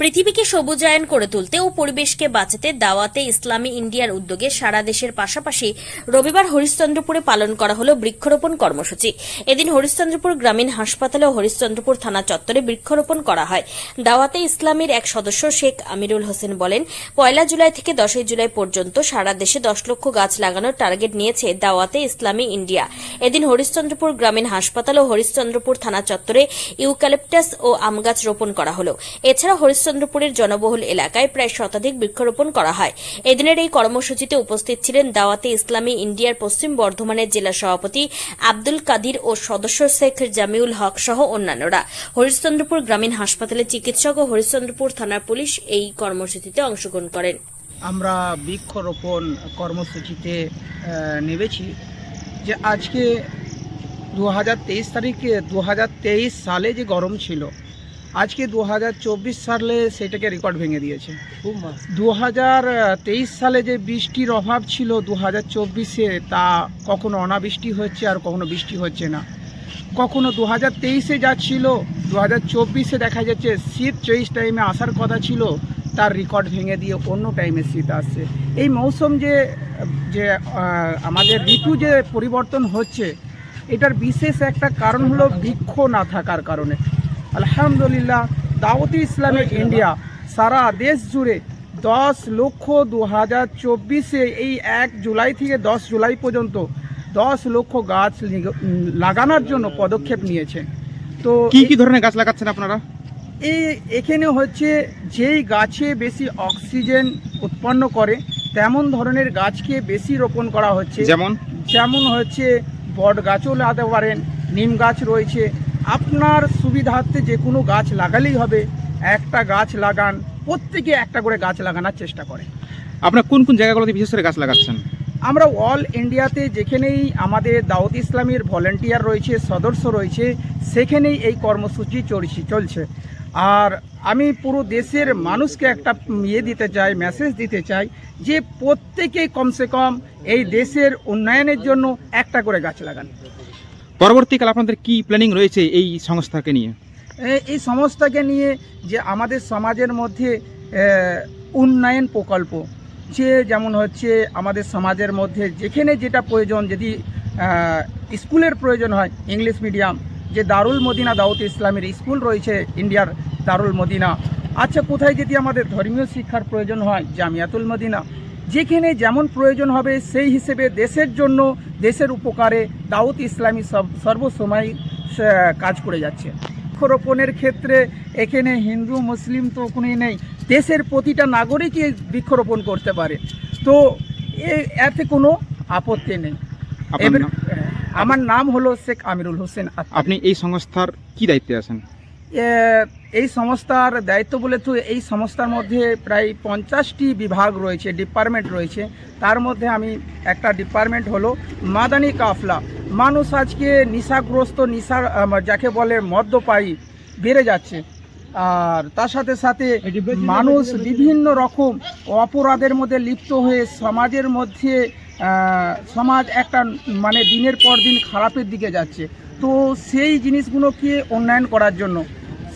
পৃথিবীকে সবুজায়ন করে তুলতে ও পরিবেশকে বাঁচাতে দাওয়াতে ইসলামী ইন্ডিয়ার উদ্যোগে সারা দেশের পাশাপাশি রবিবার হরিশ্চন্দ্রপুরে পালন করা হল বৃক্ষরোপণ কর্মসূচি। এদিন হরিশ্চন্দ্রপুর গ্রামীণ হাসপাতালে ও হরিশ্চন্দ্রপুর থানা চত্বরে বৃক্ষরোপণ করা হয়। দাওয়াতে ইসলামীর এক সদস্য শেখ আমিরুল হোসেন বলেন, পয়লা জুলাই থেকে দশই জুলাই পর্যন্ত সারা দেশে দশ লক্ষ গাছ লাগানোর টার্গেট নিয়েছে দাওয়াতে ইসলামী ইন্ডিয়া। এদিন হরিশ্চন্দ্রপুর গ্রামীণ হাসপাতাল ও হরিশ্চন্দ্রপুর থানা চত্বরে ইউক্যালিপটাস ও আমগাছ রোপণ করা হল। এছাড়া হরিশ্চন্দ্রপুরের জনবহুল এলাকায় প্রায় শতাধিক বৃক্ষরোপণ করা হয়। এদিনের এই কর্মসূচিতে উপস্থিত ছিলেন দাওয়াতে ইসলামী ইন্ডিয়ার পশ্চিম বর্ধমানের জেলা সভাপতি আব্দুল কাদির ও সদস্য শেখ জামিউল হক সহ অন্যান্যরা। হরিশ্চন্দ্রপুর গ্রামীণ হাসপাতালের চিকিৎসক ও হরিশ্চন্দ্রপুর থানার পুলিশ এই কর্মসূচিতে অংশগ্রহণ করেন। আমরা বৃক্ষরোপণ কর্মসূচিতে নেমেছি যে আজকে দু তারিখে দু সালে যে গরম ছিল আজকে দু হাজার চব্বিশ সালে সেটাকে রেকর্ড ভেঙে দিয়েছে। দু হাজার তেইশ সালে যে বৃষ্টির অভাব ছিল দু হাজার চব্বিশে তা কখনো অনাবৃষ্টি হচ্ছে আর কখনো বৃষ্টি হচ্ছে না। কখনো দু হাজার তেইশে যা ছিল দু হাজার চব্বিশে দেখা যাচ্ছে শীত চব্বিশ টাইমে আসার কথা ছিল তার রেকর্ড ভেঙে দিয়ে অন্য টাইমে শীত আসছে। এই মৌসুম যে যে আমাদের ঋতু যে পরিবর্তন হচ্ছে এটার বিশেষ একটা কারণ হলো বৃক্ষ না থাকার কারণে। আলহামদুলিল্লাহ দাওয়াতি ইসলামিক ইন্ডিয়া সারা দেশ জুড়ে দশ লক্ষ দু হাজার চব্বিশে এই এক জুলাই থেকে দশ জুলাই পর্যন্ত দশ লক্ষ গাছ লিগ- লাগানোর জন্য পদক্ষেপ নিয়েছে। তো কি কি ধরনের গাছ লাগাচ্ছেন আপনারা? এই এখানে হচ্ছে যেই গাছে বেশি অক্সিজেন উৎপন্ন করে তেমন ধরনের গাছকে বেশি রোপণ করা হচ্ছে। যেমন? যেমন হচ্ছে বট গাছও লাগাতে পারেন নিম গাছ রয়েছে আপনার সুবিধার্থে যে কোনো গাছ লাগালেই হবে। একটা গাছ লাগান প্রত্যেকে একটা করে গাছ লাগানোর চেষ্টা করে। আপনারা কোন কোন জায়গাগুলোতে বিশেষ করে গাছ লাগাচ্ছেন? আমরা অল ইন্ডিয়াতে যেখানেই আমাদের দাউদ ইসলামের ভলেন্টিয়ার রয়েছে সদস্য রয়েছে সেখানেই এই কর্মসূচি চলছে চলছে। আর আমি পুরো দেশের মানুষকে একটা ইয়ে দিতে চাই মেসেজ দিতে চাই যে প্রত্যেকে কমসে কম এই দেশের উন্নয়নের জন্য একটা করে গাছ লাগান। পরবর্তীকালে আপনাদের কি প্ল্যানিং রয়েছে এই সংস্থাকে নিয়ে? এই সংস্থাকে নিয়ে যে আমাদের সমাজের মধ্যে উন্নয়ন প্রকল্প, যে যেমন হচ্ছে আমাদের সমাজের মধ্যে যেখানে যেটা প্রয়োজন, যদি স্কুলের প্রয়োজন হয়, ইংলিশ মিডিয়াম, যে দারুল মদিনা দাউদ ইসলামের স্কুল রয়েছে ইন্ডিয়ার দারুল মদিনা আচ্ছা কোথায় যদি আমাদের ধর্মীয় শিক্ষার প্রয়োজন হয়, জামিয়াতুল মদিনা যেখানে যেমন প্রয়োজন হবে সেই হিসেবে দেশের জন্য দেশের উপকারে দাউদ ইসলামী সব সর্বসময় কাজ করে যাচ্ছে। বৃক্ষরোপণের ক্ষেত্রে এখানে হিন্দু মুসলিম তো কোনোই নেই দেশের প্রতিটা নাগরিকই বৃক্ষরোপণ করতে পারে। তো এ- এতে কোনো আপত্তি নেই? আমার নাম হলো শেখ আমিরুল হোসেন আপনি এই সংস্থার কি দায়িত্বে আছেন? এই সংস্থার দায়িত্ব বলে তো এই সংস্থার মধ্যে প্রায় পঞ্চাশটি বিভাগ রয়েছে ডিপার্টমেন্ট রয়েছে। তার মধ্যে আমি একটা ডিপার্টমেন্ট হলো মাদানী কাফলা। মানুষ আজকে নিশাগ্রস্ত নিশা যাকে বলে মদ্যপায়ী বেড়ে যাচ্ছে। আর তার সাথে সাথে মানুষ বিভিন্ন রকম অপরাধের মধ্যে লিপ্ত হয়ে সমাজের মধ্যে সমাজ একটা মানে দিনের পর দিন খারাপের দিকে যাচ্ছে। তো সেই জিনিসগুলোকে উন্নয়ন করার জন্য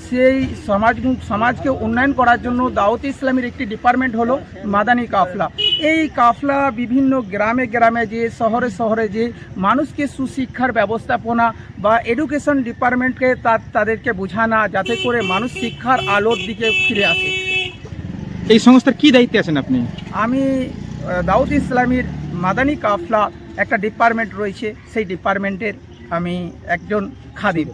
সেই সমাজ সমাজকে উন্নয়ন করার জন্য দাওয়াত ইসলামের একটি ডিপার্টমেন্ট হলো মাদানী কাফলা। এই কাফলা বিভিন্ন গ্রামে গ্রামে যে শহরে শহরে যে মানুষকে সুশিক্ষার ব্যবস্থাপনা বা এডুকেশন ডিপার্টমেন্টকে তার তাদেরকে বোঝানো যাতে করে মানুষ শিক্ষার আলোর দিকে ফিরে আসে। এই সংস্থার কি দায়িত্বে আছেন আপনি? আমি দাউদ ইসলামীর মাদানী কাফলা একটা ডিপার্টমেন্ট রয়েছে সেই ডিপার্টমেন্টের আমি একজন খাদিম।